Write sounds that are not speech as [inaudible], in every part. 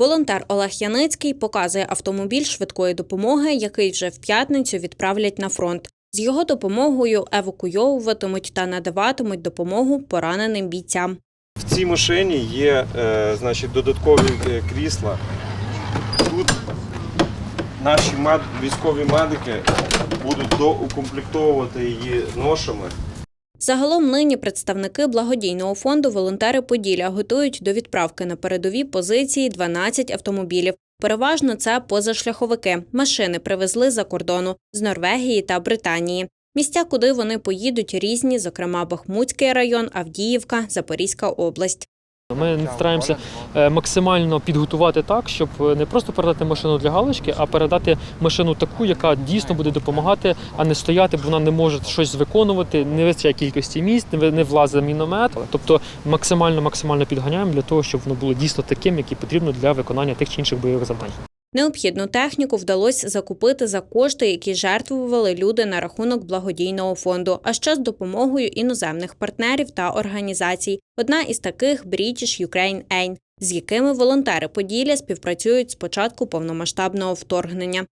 Волонтер Олег Яницький показує автомобіль швидкої допомоги, який вже в п'ятницю відправлять на фронт. З його допомогою евакуйовуватимуть та надаватимуть допомогу пораненим бійцям. В цій машині є е, значить, додаткові е, крісла. Тут наші військові медики будуть доукомплектовувати її ношами. Загалом нині представники благодійного фонду Волонтери Поділля готують до відправки на передові позиції 12 автомобілів. Переважно це позашляховики. Машини привезли за кордону з Норвегії та Британії. Місця, куди вони поїдуть, різні, зокрема Бахмутський район, Авдіївка, Запорізька область. Ми стараємося е, максимально підготувати так, щоб е, не просто передати машину для галочки, а передати машину таку, яка дійсно буде допомагати, а не стояти, бо вона не може щось виконувати, не вистачає кількості місць, не влазить міномет. Тобто максимально максимально підганяємо для того, щоб воно було дійсно таким, яке потрібно для виконання тих чи інших бойових завдань. Необхідну техніку вдалося закупити за кошти, які жертвували люди на рахунок благодійного фонду, а ще з допомогою іноземних партнерів та організацій. Одна із таких British Ukraine Aid, з якими волонтери Поділля співпрацюють з початку повномасштабного вторгнення.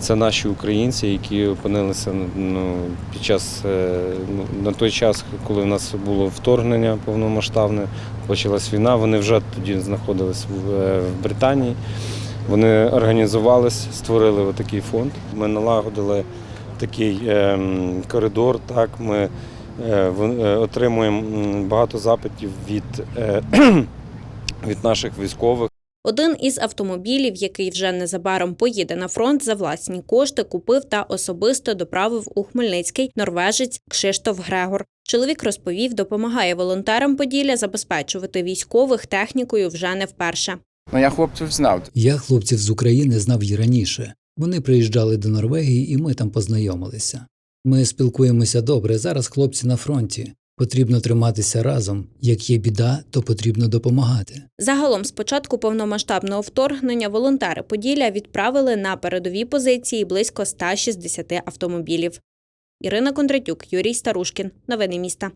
Це наші українці, які опинилися ну, під час е, ну, на той час, коли в нас було вторгнення повномасштабне, почалась війна. Вони вже тоді знаходились в, е, в Британії. Вони організувались, створили такий фонд. Ми налагодили такий ем, коридор. Так, ми е, е, отримуємо багато запитів від, е, [clears throat] від наших військових. Один із автомобілів, який вже незабаром поїде на фронт, за власні кошти купив та особисто доправив у Хмельницький норвежець Кшиштоф Грегор. Чоловік розповів, допомагає волонтерам Поділля забезпечувати військових технікою вже не вперше. Ну, я хлопців знав. Я хлопців з України знав і раніше. Вони приїжджали до Норвегії, і ми там познайомилися. Ми спілкуємося добре. Зараз хлопці на фронті. Потрібно триматися разом. Як є біда, то потрібно допомагати. Загалом, з початку повномасштабного вторгнення, волонтери Поділля відправили на передові позиції близько 160 автомобілів. Ірина Кондратюк, Юрій Старушкін. Новини міста.